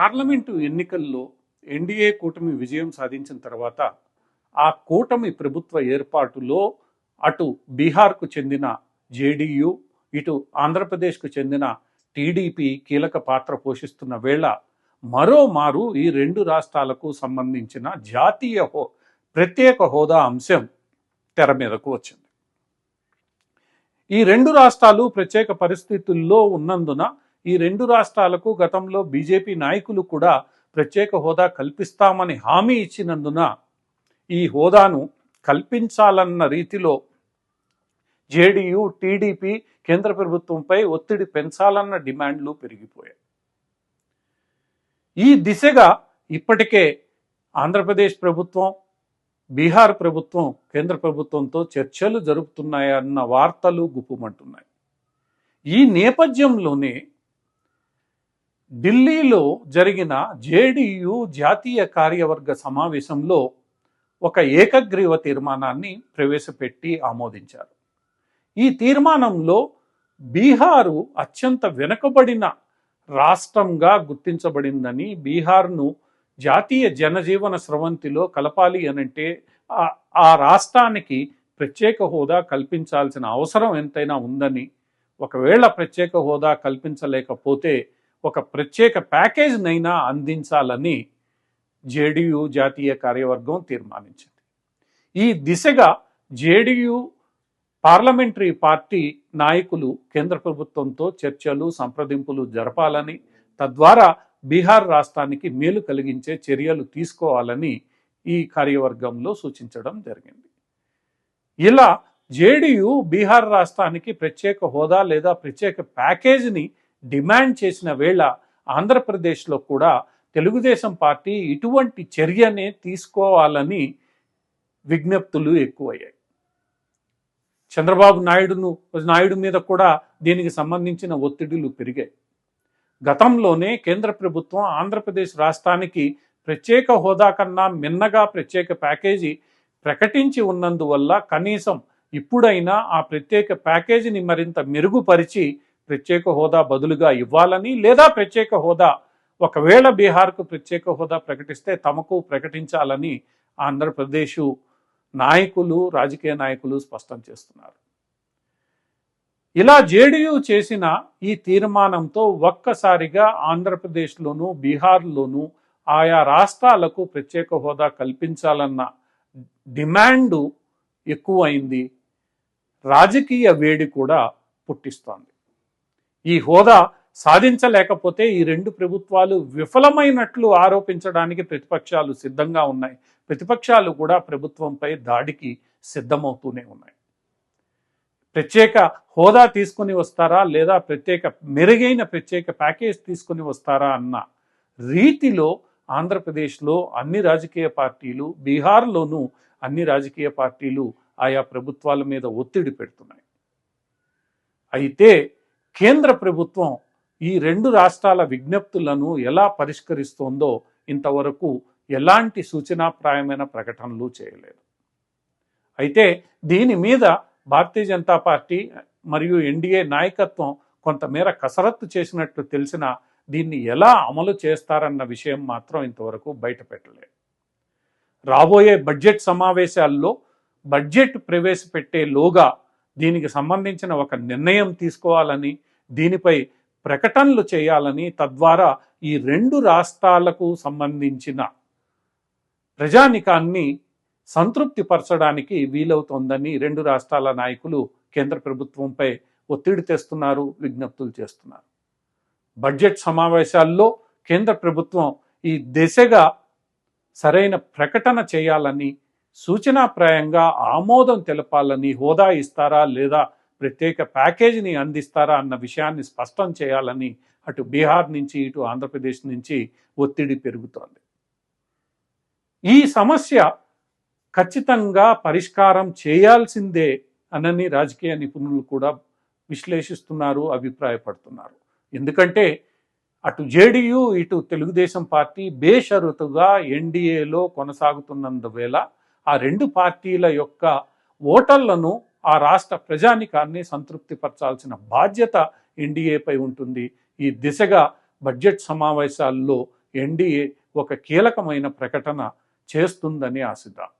Parliament ఎన్నికల్లో NDA కూటమి విజయం సాధించిన తర్వాత ఆ కూటమి ప్రభుత్వ ఏర్పాటులో అటు బీహార్కు చెందిన జేడీయూ ఇటు ఆంధ్రప్రదేశ్కు చెందిన టీడీపీ కీలక పాత్ర పోషిస్తున్న వేళ మరోమారు ఈ రెండు రాష్ట్రాలకు సంబంధించిన జాతీయ హో ప్రత్యేక హోదా అంశం తెర మీదకు వచ్చింది. ఈ రెండు రాష్ట్రాలు ప్రత్యేక పరిస్థితుల్లో ఉన్నందున ఈ రెండు రాష్ట్రాలకు గతంలో బీజేపీ నాయకులు కూడా ప్రత్యేక హోదా కల్పిస్తామని హామీ ఇచ్చినందున ఈ హోదాను కల్పించాలన్న రీతిలో జేడీయూ టీడీపీ కేంద్ర ప్రభుత్వంపై ఒత్తిడి పెంచాలన్న డిమాండ్లు పెరిగిపోయాయి. ఈ దిశగా ఇప్పటికే ఆంధ్రప్రదేశ్ ప్రభుత్వం బీహార్ ప్రభుత్వం కేంద్ర ప్రభుత్వంతో చర్చలు జరుపుతున్నాయన్న వార్తలు గుప్పుమంటున్నాయి. ఈ నేపథ్యంలోనే ఢిల్లీలో జరిగిన జేడీయూ జాతీయ కార్యవర్గ సమావేశంలో ఒక ఏకగ్రీవ తీర్మానాన్ని ప్రవేశపెట్టి ఆమోదించారు. ఈ తీర్మానంలో బీహారు అత్యంత వెనుకబడిన రాష్ట్రంగా గుర్తించబడిందని బీహార్ను జాతీయ జనజీవన స్రవంతిలో కలపాలి అనంటే ఆ- ఆ రాష్ట్రానికి ప్రత్యేక హోదా కల్పించాల్సిన అవసరం ఎంతైనా ఉందని ఒకవేళ ప్రత్యేక హోదా కల్పించలేకపోతే ఒక ప్రత్యేక ప్యాకేజ్నైనా అందించాలని జేడీయూ జాతీయ కార్యవర్గం తీర్మానించింది. ఈ దిశగా జేడీయూ పార్లమెంటరీ పార్టీ నాయకులు కేంద్ర ప్రభుత్వంతో చర్చలు సంప్రదింపులు జరపాలని తద్వారా బీహార్ రాష్ట్రానికి మేలు కలిగించే చర్యలు తీసుకోవాలని ఈ కార్యవర్గంలో సూచించడం జరిగింది. ఇలా జేడీయూ బీహార్ రాష్ట్రానికి ప్రత్యేక హోదా లేదా ప్రత్యేక ప్యాకేజీని డిమాండ్ చేసిన వేళ ఆంధ్రప్రదేశ్లో కూడా తెలుగుదేశం పార్టీ ఇటువంటి చర్యనే తీసుకోవాలని విజ్ఞప్తులు ఎక్కువయ్యాయి. చంద్రబాబు నాయుడును నాయుడు మీద కూడా దీనికి సంబంధించిన ఒత్తిడులు పెరిగాయి. గతంలోనే కేంద్ర ప్రభుత్వం ఆంధ్రప్రదేశ్ రాష్ట్రానికి ప్రత్యేక హోదా కన్నా మిన్నగా ప్రత్యేక ప్యాకేజీ ప్రకటించి ఉన్నందువల్ల కనీసం ఇప్పుడైనా ఆ ప్రత్యేక ప్యాకేజీని మరింత మెరుగుపరిచి ప్రత్యేక హోదా బదులుగా ఇవ్వాలని లేదా ప్రత్యేక హోదా ఒకవేళ బీహార్కు ప్రత్యేక హోదా ప్రకటిస్తే తమకు ప్రకటించాలని ఆంధ్రప్రదేశ్ నాయకులు రాజకీయ నాయకులు స్పష్టం చేస్తున్నారు. ఇలా జేడీయూ చేసిన ఈ తీర్మానంతో ఒక్కసారిగా ఆంధ్రప్రదేశ్లోను బీహార్లోను ఆయా రాష్ట్రాలకు ప్రత్యేక హోదా కల్పించాలన్న డిమాండు ఎక్కువైంది. రాజకీయ వేడి కూడా పుట్టిస్తోంది. ఈ హోదా సాధించలేకపోతే ఈ రెండు ప్రభుత్వాలు విఫలమైనట్లు ఆరోపించడానికి ప్రతిపక్షాలు సిద్ధంగా ఉన్నాయి. ప్రతిపక్షాలు కూడా ప్రభుత్వంపై దాడికి సిద్ధమవుతూనే ఉన్నాయి. ప్రత్యేక హోదా తీసుకుని వస్తారా లేదా ప్రత్యేక మెరుగైన ప్రత్యేక ప్యాకేజ్ తీసుకుని వస్తారా అన్న రీతిలో ఆంధ్రప్రదేశ్లో అన్ని రాజకీయ పార్టీలు బీహార్లోనూ అన్ని రాజకీయ పార్టీలు ఆయా ప్రభుత్వాల మీద ఒత్తిడి పెడుతున్నాయి. అయితే కేంద్ర ప్రభుత్వం ఈ రెండు రాష్ట్రాల విజ్ఞప్తులను ఎలా పరిష్కరిస్తోందో ఇంతవరకు ఎలాంటి సూచనాప్రాయమైన ప్రకటనలు చేయలేదు. అయితే దీని మీద భారతీయ జనతా పార్టీ మరియు ఎన్డీఏ నాయకత్వం కొంతమేర కసరత్తు చేసినట్లు తెలిసిన దీన్ని ఎలా అమలు చేస్తారన్న విషయం మాత్రం ఇంతవరకు బయటపెట్టలేదు. రాబోయే బడ్జెట్ సమావేశాల్లో బడ్జెట్ ప్రవేశపెట్టే లోగా దీనికి సంబంధించిన ఒక నిర్ణయం తీసుకోవాలని దీనిపై ప్రకటనలు చేయాలని తద్వారా ఈ రెండు రాష్ట్రాలకు సంబంధించిన ప్రజానికాన్ని సంతృప్తిపరచడానికి వీలవుతోందని రెండు రాష్ట్రాల నాయకులు కేంద్ర ప్రభుత్వంపై ఒత్తిడి తెస్తున్నారు విజ్ఞప్తులు చేస్తున్నారు. బడ్జెట్ సమావేశాల్లో కేంద్ర ప్రభుత్వం ఈ దిశగా సరైన ప్రకటన చేయాలని సూచనాప్రాయంగా ఆమోదం తెలపాలని హోదా ఇస్తారా లేదా ప్రత్యేక ప్యాకేజీని అందిస్తారా అన్న విషయాన్ని స్పష్టం చేయాలని అటు బీహార్ నుంచి ఇటు ఆంధ్రప్రదేశ్ నుంచి ఒత్తిడి పెరుగుతోంది. ఈ సమస్య ఖచ్చితంగా పరిష్కారం చేయాల్సిందే అనని రాజకీయ నిపుణులు కూడా విశ్లేషిస్తున్నారు అభిప్రాయపడుతున్నారు. ఎందుకంటే అటు జేడీయూ ఇటు తెలుగుదేశం పార్టీ బేషరతుగా ఎన్డీఏలో కొనసాగుతున్నందువేళ ఆ రెండు పార్టీల యొక్క ఓటర్లను ఆ రాష్ట్ర ప్రజానికాన్ని సంతృప్తిపరచాల్సిన బాధ్యత ఎన్డీఏపై ఉంటుంది. ఈ దిశగా బడ్జెట్ సమావేశాల్లో ఎన్డీఏ ఒక కీలకమైన ప్రకటన చేస్తుందని ఆశిద్దాం.